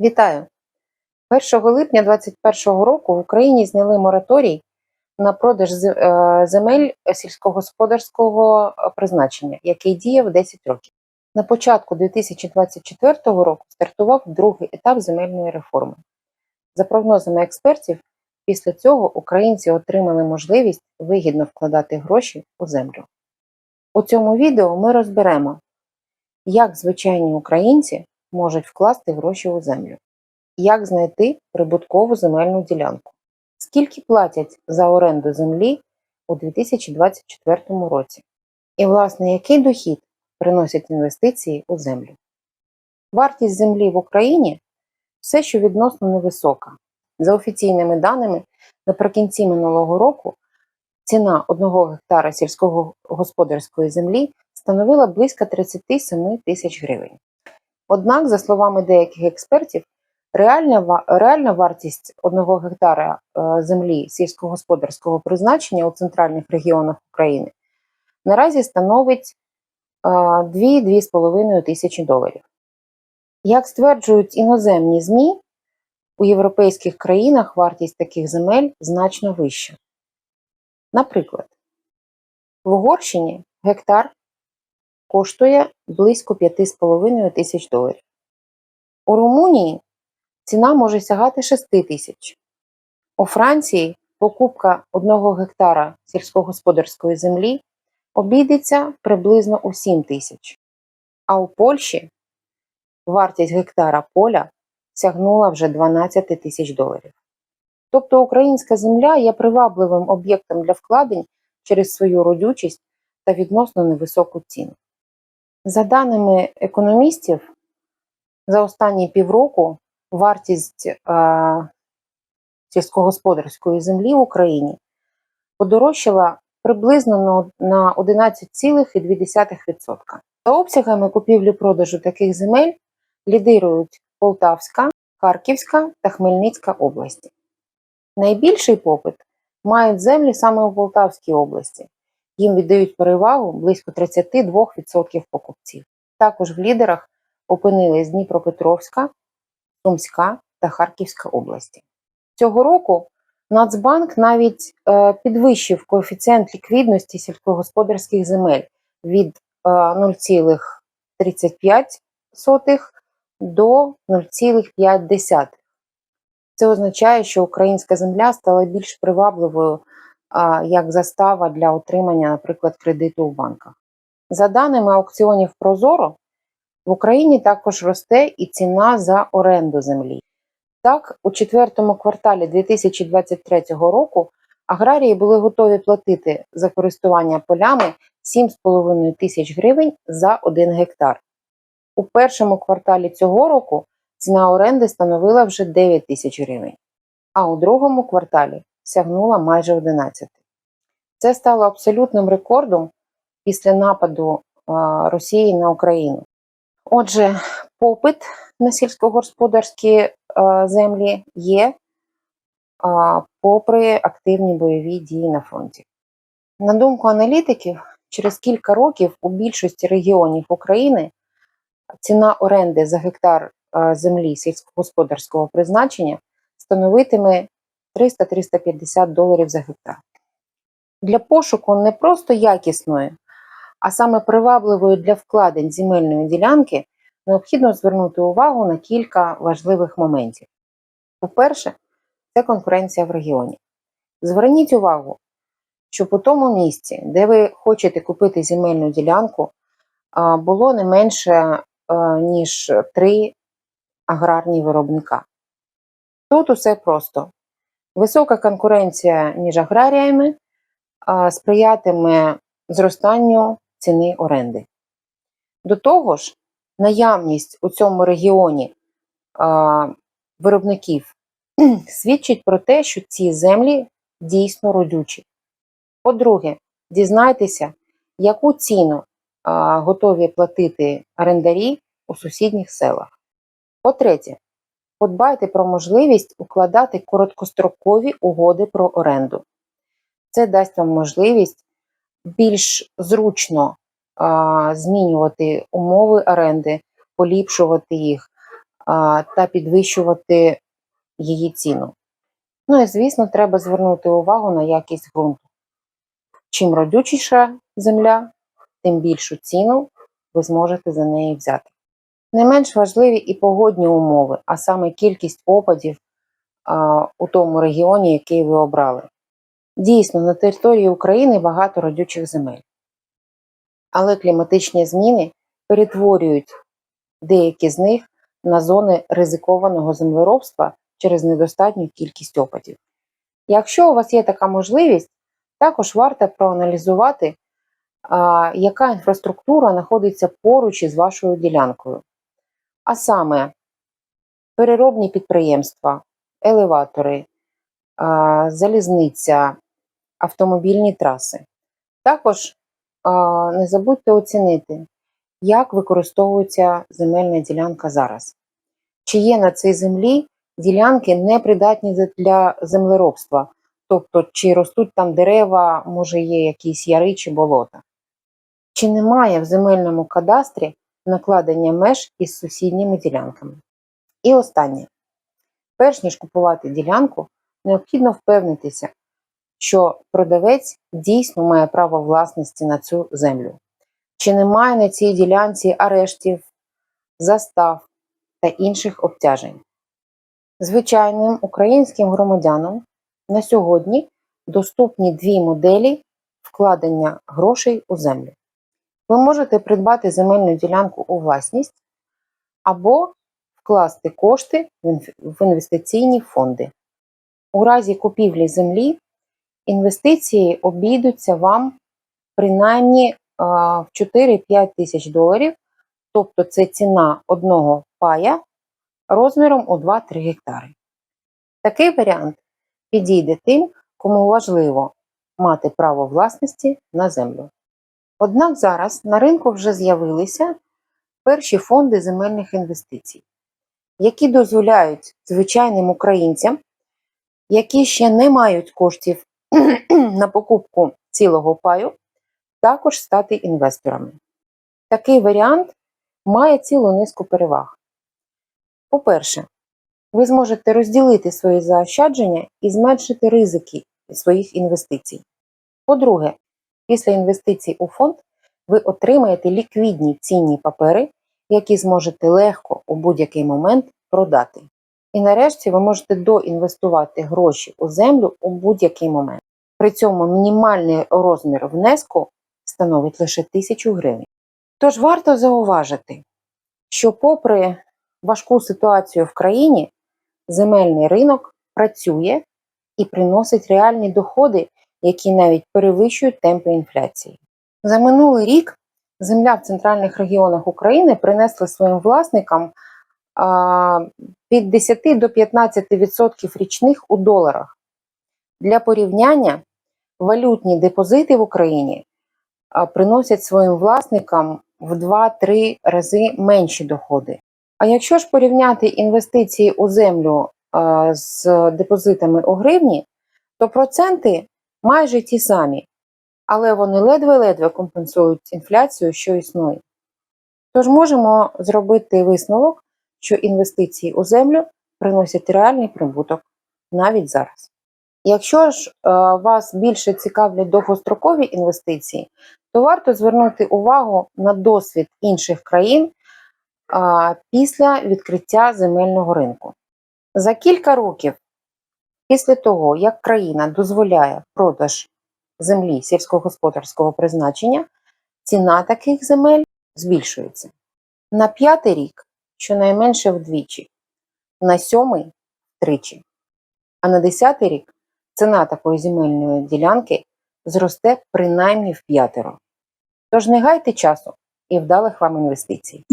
Вітаю! 1 липня 2021 року в Україні зняли мораторій на продаж е, земель сільськогосподарського е, призначення, який діяв 10 років. На початку 2024 року стартував другий етап земельної реформи. За прогнозами експертів, після цього українці отримали можливість вигідно вкладати гроші у землю. У цьому відео ми розберемо, як звичайні українці можуть вкласти гроші у землю, як знайти прибуткову земельну ділянку, скільки платять за оренду землі у 2024 році, і, власне, який дохід приносять інвестиції у землю. Вартість землі в Україні все ще відносно невисока. За офіційними даними, наприкінці минулого року ціна одного гектара сільськогосподарської землі становила близько 37 тисяч гривень. Однак, за словами деяких експертів, реальна, реальна вартість одного гектара е, землі сільськогосподарського призначення у центральних регіонах України наразі становить е, 2-2,5 тисячі доларів. Як стверджують іноземні ЗМІ, у європейських країнах вартість таких земель значно вища. Наприклад, в Угорщині гектар коштує близько 5,5 тисяч доларів. У Румунії ціна може сягати 6 тисяч. У Франції покупка одного гектара сільськогосподарської землі обійдеться приблизно у 7 тисяч. А у Польщі вартість гектара поля сягнула вже 12 тисяч доларів. Тобто українська земля є привабливим об'єктом для вкладень через свою родючість та відносно невисоку ціну. За даними економістів, за останні півроку вартість е, сільськогосподарської землі в Україні подорожчала приблизно на на 11,2%. За обсягами купівлі-продажу таких земель лідирують Полтавська, Харківська та Хмельницька області. Найбільший попит мають землі саме у Полтавській області. Їм віддають перевагу близько 32% покупців. Також в лідерах опинились Дніпропетровська, Сумська та Харківська області. Цього року Нацбанк навіть е, підвищив коефіцієнт ліквідності сільськогосподарських земель від е, 0,35 до 0,5. Це означає, що українська земля стала більш привабливою як застава для отримання, наприклад, кредиту у банках. За даними аукціонів Прозоро, в Україні також росте і ціна за оренду землі. Так, у четвертому кварталі 2023 року аграрії були готові платити за користування полями 7,5 тисяч гривень за 1 гектар. У першому кварталі цього року ціна оренди становила вже 9 тисяч гривень, а у другому кварталі сягнула майже 11. Це стало абсолютним рекордом після нападу Росії на Україну. Отже, попит на сільськогосподарські землі є попри активні бойові дії на фронті. На думку аналітиків, через кілька років у більшості регіонів України ціна оренди за гектар землі сільськогосподарського призначення становитиме 300-350 доларів за гектар. Для пошуку не просто якісної, а саме привабливої для вкладень земельної ділянки необхідно звернути увагу на кілька важливих моментів. По-перше, це конкуренція в регіоні. Зверніть увагу, щоб у тому місці, де ви хочете купити земельну ділянку, було не менше ніж три аграрні виробника. Тут усе просто. Висока конкуренція між аграріями сприятиме зростанню ціни оренди. До того ж, наявність у цьому регіоні виробників свідчить про те, що ці землі дійсно родючі. По-друге, дізнайтеся, яку ціну готові платити орендарі у сусідніх селах. По-третє, подбайте про можливість укладати короткострокові угоди про оренду. Це дасть вам можливість більш зручно а, змінювати умови оренди, поліпшувати їх, а, та підвищувати її ціну. Ну і, звісно, треба звернути увагу на якість ґрунту. Чим родючіша земля, тим більшу ціну ви зможете за неї взяти. Не менш важливі і погодні умови, а саме кількість опадів а, у тому регіоні, який ви обрали. Дійсно, на території України багато родючих земель, але кліматичні зміни перетворюють деякі з них на зони ризикованого землеробства через недостатню кількість опадів. Якщо у вас є така можливість, також варто проаналізувати, а, яка інфраструктура знаходиться поруч із вашою ділянкою. А саме переробні підприємства, елеватори, залізниця, автомобільні траси. Також не забудьте оцінити, як використовується земельна ділянка зараз. Чи є на цій землі ділянки непридатні для землеробства, тобто чи ростуть там дерева, може є якісь яри чи болота. Чи немає в земельному кадастрі накладення меж із сусідніми ділянками? І останнє. Перш ніж купувати ділянку, необхідно впевнитися, що продавець дійсно має право власності на цю землю. Чи немає на цій ділянці арештів, застав та інших обтяжень. Звичайним українським громадянам на сьогодні доступні дві моделі вкладення грошей у землю. Ви можете придбати земельну ділянку у власність або вкласти кошти в інвестиційні фонди. У разі купівлі землі інвестиції обійдуться вам принаймні в 4-5 тисяч доларів, тобто це ціна одного пая розміром у 2-3 гектари. Такий варіант підійде тим, кому важливо мати право власності на землю. Однак зараз на ринку вже з'явилися перші фонди земельних інвестицій, які дозволяють звичайним українцям, які ще не мають коштів на покупку цілого паю, також стати інвесторами. Такий варіант має цілу низку переваг. По-перше, ви зможете розділити свої заощадження і зменшити ризики своїх інвестицій. По-друге, після інвестицій у фонд ви отримаєте ліквідні цінні папери, які зможете легко у будь-який момент продати. І нарешті ви можете доінвестувати гроші у землю у будь-який момент. При цьому мінімальний розмір внеску становить лише 1000 гривень. Тож варто зауважити, що попри важку ситуацію в країні, земельний ринок працює і приносить реальні доходи, які навіть перевищують темпи інфляції. За минулий рік земля в центральних регіонах України принесла своїм власникам від 10 до 15% річних у доларах. Для порівняння валютні депозити в Україні приносять своїм власникам в 2-3 рази менші доходи. А якщо ж порівняти інвестиції у землю з депозитами у гривні, то проценти майже ті самі, але вони ледве-ледве компенсують інфляцію, що існує. Тож можемо зробити висновок, що інвестиції у землю приносять реальний прибуток навіть зараз. Якщо ж е, вас більше цікавлять довгострокові інвестиції, то варто звернути увагу на досвід інших країн після відкриття земельного ринку. За кілька років після того, як країна дозволяє продаж землі сільськогосподарського призначення, ціна таких земель збільшується. На п'ятий рік щонайменше вдвічі, на сьомий тричі. А на десятий рік ціна такої земельної ділянки зросте принаймні в п'ятеро. Тож не гайте часу і вдалих вам інвестицій.